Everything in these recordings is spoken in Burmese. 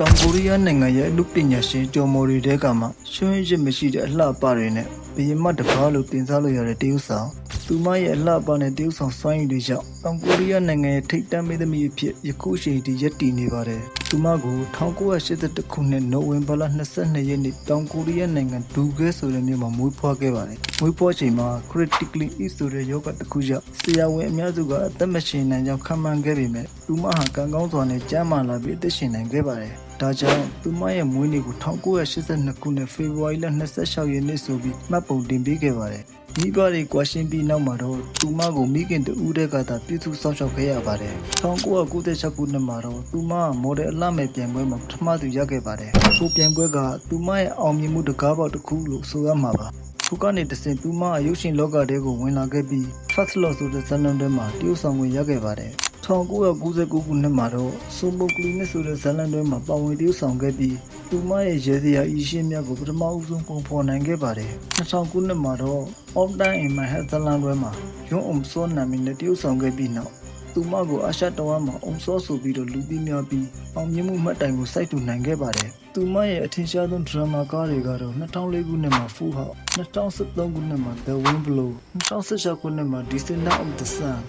တောင်ကိုရီးယားနိုင်ငံရဲ့အမှုပညာရှင်ကျော်မော်ရီတဲကမှရွှင်ရစ်မရှိတဲ့အလှပတွေနဲ့ဘယင်မတကားလို့တင်စားလို့ရတဲ့တရုတ်ဆောင်သူမရဲ့အလှပနဲ့တရုတ်ဆောင်စွမ်းရည်တွေကြောင့်တောင်ကိုရီးယားနိုင်ငံရဲ့ထိပ်တန်းမင်းသမီးအဖြစ်ယခုအချိန်ထိရပ်တည်နေပါတယ် သူမကို1982ခုနှစ်နိုဝင်ဘာလ22ရက်နေ့တောင်ကိုရီးယားနိုင်ငံဒူဂဲဆိုတဲ့မြို့မှာမွေးဖွားခဲ့ပါတယ်မွေးဖွားချိန်မှာ critically ill ဆိုတဲ့ယောဂတစ်ခုကြောင့်ဆရာဝန်အများစုကအသက်မရှင်နိုင်ကြောင်းခံမှန်းခဲ့ပေမဲ့သူမဟာကံကောင်းစွာနဲ့ကျန်းမာလာပြီးအသက်ရှင်နိုင်ခဲ့ပါတယ်ဒါကြောင့်သူမရဲ့မွေးနေ့ကို1982ခုနှစ်ဖေဖော်ဝါရီလ26ရက်နေ့ဆိုပြီးမှတ်ပုံတင်ပေးခဲ့ပါတယ်။ မိဘတွေကွာရှင်းပြီးနောက်မှာတော့သူမကိုမိခင်တူတဲ့ကသာပြုစုစောင့်ရှောက်ခဲ့ရပါတယ်။1996ခုနှစ်မှာတော့သူမကမော်ဒယ်အလှမဲ့ပြိုင်ပွဲမှာပထမသူရခဲ့ပါတယ်။ထိုပြိုင်ပွဲကသူမရဲ့အောင်မြင်မှုတကားပေါက်တစ်ခုလို့ဆိုရမှာပါ။ထိုကနေတဆင်သူမအရုပ်ရှင်လောကတဲကိုဝင်လာခဲ့ပြီး First Love ဆိုတဲ့ဇာတ်လမ်းထဲမှာတရုတ်ဆောင်ဝင်ရခဲ့ပါတယ်။ 1999ခုနှစ်မှာတော့ဆိုမိုကလီနစ်ဆိုတဲ့ဇာတ်လမ်းတွဲမှာပါဝင်တရုတ်ဆောင်ခဲ့ပြီးသူမရဲ့ရဲစရာအီရှင်းမြတ်ကိုပထမဦးဆုံးပုံဖော်နိုင်ခဲ့ပါတယ်2000ခုနှစ်မှာတော့ All Time in My Head ဇာတ်လမ်းတွဲမှာယွန်းအုံစောနာမည်နဲ့တရုတ်ဆောင်ခဲ့ပြီးနောက်သူမကိုအာရှတဝမ်းမှာအုံစောဆိုပြီးတော့လူသိများပြီးအောင်မြင်မှုမှတ်တိုင်ကိုစိုက်တူနိုင်ခဲ့ပါတယ်။သူမရဲ့အထင်ရှားဆုံးဒရမာကားတွေကတော့2004ခုနှစ်မှာ Full House 2013ခုနှစ်မှာ The Wind Blow 2016ခုနှစ်မှာ Descendant of the Sun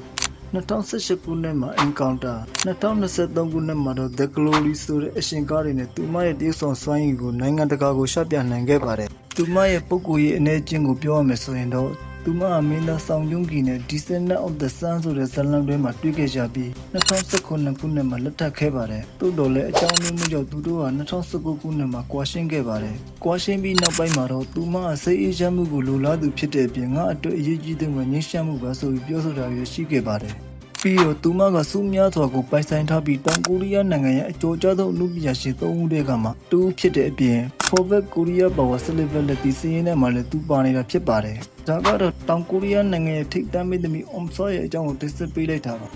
2018ခုနှစ်မှာ Encounter 2023ခုနှစ်မှာတော့ The Glory ဆိုတဲ့အရှင်ကားတွေနဲ့သူမရဲ့တရုတ်ဆောင်စွမ်းရည်ကိုနိုင်ငံတကာကိုရှပြနိုင်ခဲ့ပါတယ်။သူမရဲ့ပုံကိုယ်ရေးအနေချင်းကိုပြောရမယ်ဆိုရင်တော့ သူမအမင်းသားဆောင်ယုံကီနဲ့ Descendant of the Sun ဆိုတဲ့ဇာတ်လမ်းတွဲမှာတွေ့ခဲ့ကြပြီး2019ခုနှစ်မှာလက်ထပ်ခဲ့ပါတယ်။သို့တော်လည်းအကြောင်းမျိုးမျိုးကြောင့်သူတို့ဟာ2019ခုနှစ်မှာကွာရှင်းခဲ့ပါတယ်။ကွာရှင်းပြီးနောက်ပိုင်းမှာတော့သူမအစိတ်အေးချမ်းမှုကိုလိုလားသူဖြစ်တဲ့အပြင်ငါအတွက်အရေးကြီးတဲ့ငွေငင်းရှမ်းမှုပါဆိုပြီးပြောဆိုတာမျိုးရှိခဲ့ပါတယ်။ ပြီးတော့သူမကစူးများစွာကိုပိုင်ဆိုင်ထားပြီးတောင်ကိုရီးယားနိုင်ငံရဲ့အကျော်ကြားသောအမှုပညာရှင်၃ဦးတည်းကမှတူဖြစ်တဲ့အပြင် Forvet Korea Power Celebrity လက်တီစီးရင်ထဲမှာလည်းသူပါနေတာဖြစ်ပါတယ်။ဒါကတော့တောင်ကိုရီးယားနိုင်ငံရဲ့ထိပ်တန်းမင်းသမီး Om So ရဲ့အကြောင်းကိုတင်ဆက်ပေးလိုက်တာပါ